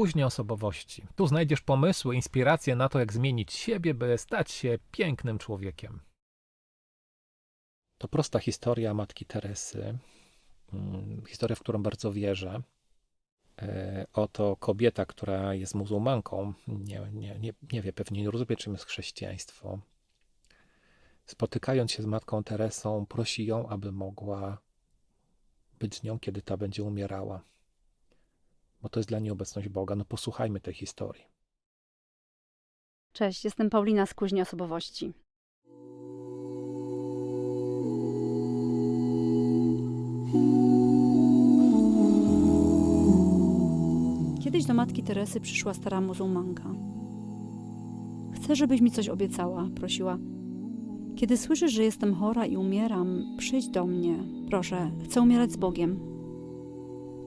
Później osobowości. Tu znajdziesz pomysły, inspiracje na to, jak zmienić siebie, by stać się pięknym człowiekiem. To prosta historia matki Teresy. Mm, Historia, w którą bardzo wierzę. E, Oto kobieta, która jest muzułmanką, nie, nie, nie, nie wie, pewnie nie rozumie, czym jest chrześcijaństwo. Spotykając się z matką Teresą, prosi ją, aby mogła być z nią, kiedy ta będzie umierała. Bo to jest dla niej obecność Boga. No posłuchajmy tej historii. Cześć, jestem Paulina z Kuźni Osobowości. Kiedyś do matki Teresy przyszła stara muzułmanka. Chcę, żebyś mi coś obiecała, prosiła. Kiedy słyszysz, że jestem chora i umieram, przyjdź do mnie. Proszę, chcę umierać z Bogiem.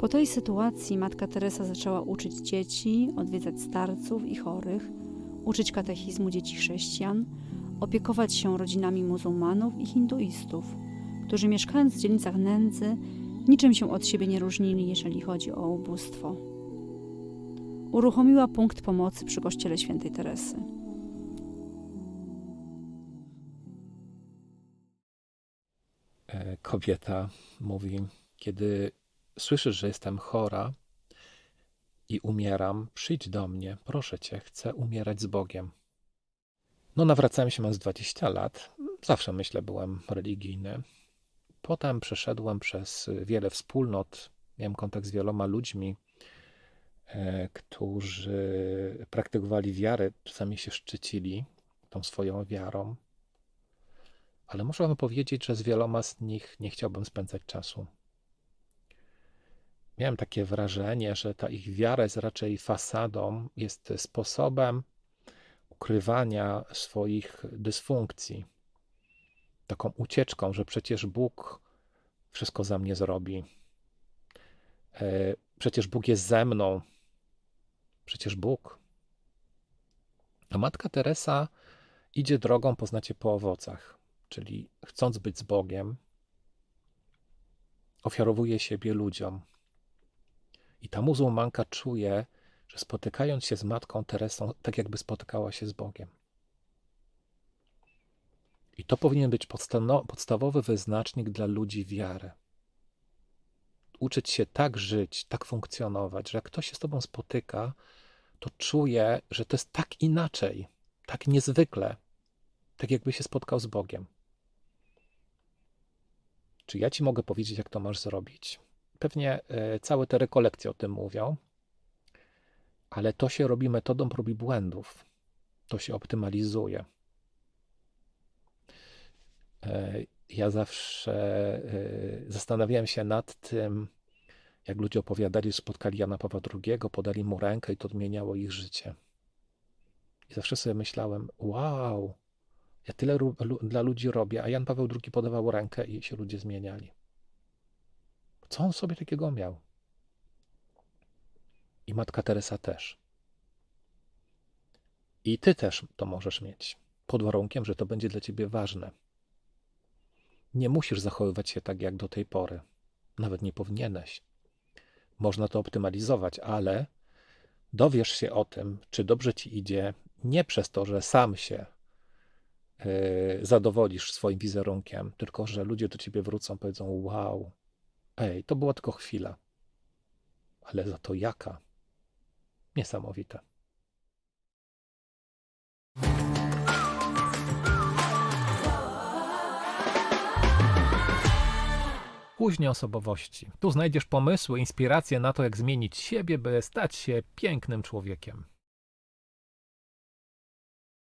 Po tej sytuacji matka Teresa zaczęła uczyć dzieci, odwiedzać starców i chorych, uczyć katechizmu dzieci chrześcijan, opiekować się rodzinami muzułmanów i hinduistów, którzy mieszkając w dzielnicach nędzy, niczym się od siebie nie różnili, jeżeli chodzi o ubóstwo. Uruchomiła punkt pomocy przy kościele świętej Teresy. E, Kobieta mówi: Kiedy słyszysz, że jestem chora i umieram, przyjdź do mnie, proszę cię, chcę umierać z Bogiem. No, nawracałem się mając 20 lat. Zawsze myślę, byłem religijny. Potem przeszedłem przez wiele wspólnot, miałem kontakt z wieloma ludźmi, e, którzy praktykowali wiarę, czasami się szczycili tą swoją wiarą, ale muszę wam powiedzieć, że z wieloma z nich nie chciałbym spędzać czasu. Miałem takie wrażenie, że ta ich wiara jest raczej fasadą, jest sposobem ukrywania swoich dysfunkcji. Taką ucieczką, że przecież Bóg wszystko za mnie zrobi. E, Przecież Bóg jest ze mną. Przecież Bóg. A matka Teresa idzie drogą, poznacie po owocach, czyli chcąc być z Bogiem, ofiarowuje siebie ludziom. I ta muzułmanka czuje, że spotykając się z matką Teresą, tak jakby spotykała się z Bogiem. I to powinien być podstawowy wyznacznik dla ludzi wiary. Uczyć się tak żyć, tak funkcjonować, że jak ktoś się z tobą spotyka, to czuje, że to jest tak inaczej, tak niezwykle, tak jakby się spotkał z Bogiem. Czy ja ci mogę powiedzieć, jak to masz zrobić? Pewnie e, całe te rekolekcje o tym mówią, ale to się robi metodą prób i błędów. To się optymalizuje. E, Ja zawsze e, zastanawiałem się nad tym, jak ludzie opowiadali, że spotkali Jana Pawła II, podali mu rękę i to odmieniało ich życie. I zawsze sobie myślałem, wow, ja tyle dla ludzi robię, a Jan Paweł II podawał rękę i się ludzie zmieniali. Co on sobie takiego miał? I matka Teresa też. I ty też to możesz mieć, pod warunkiem, że to będzie dla ciebie ważne. Nie musisz zachowywać się tak jak do tej pory. Nawet nie powinieneś. Można to optymalizować, ale dowiesz się o tym, czy dobrze ci idzie, nie przez to, że sam się yy, zadowolisz swoim wizerunkiem, tylko że ludzie do ciebie wrócą, powiedzą: Wow, ej, to była tylko chwila, ale za to jaka? Niesamowite. Później osobowości. Tu znajdziesz pomysły, inspiracje na to, jak zmienić siebie, by stać się pięknym człowiekiem.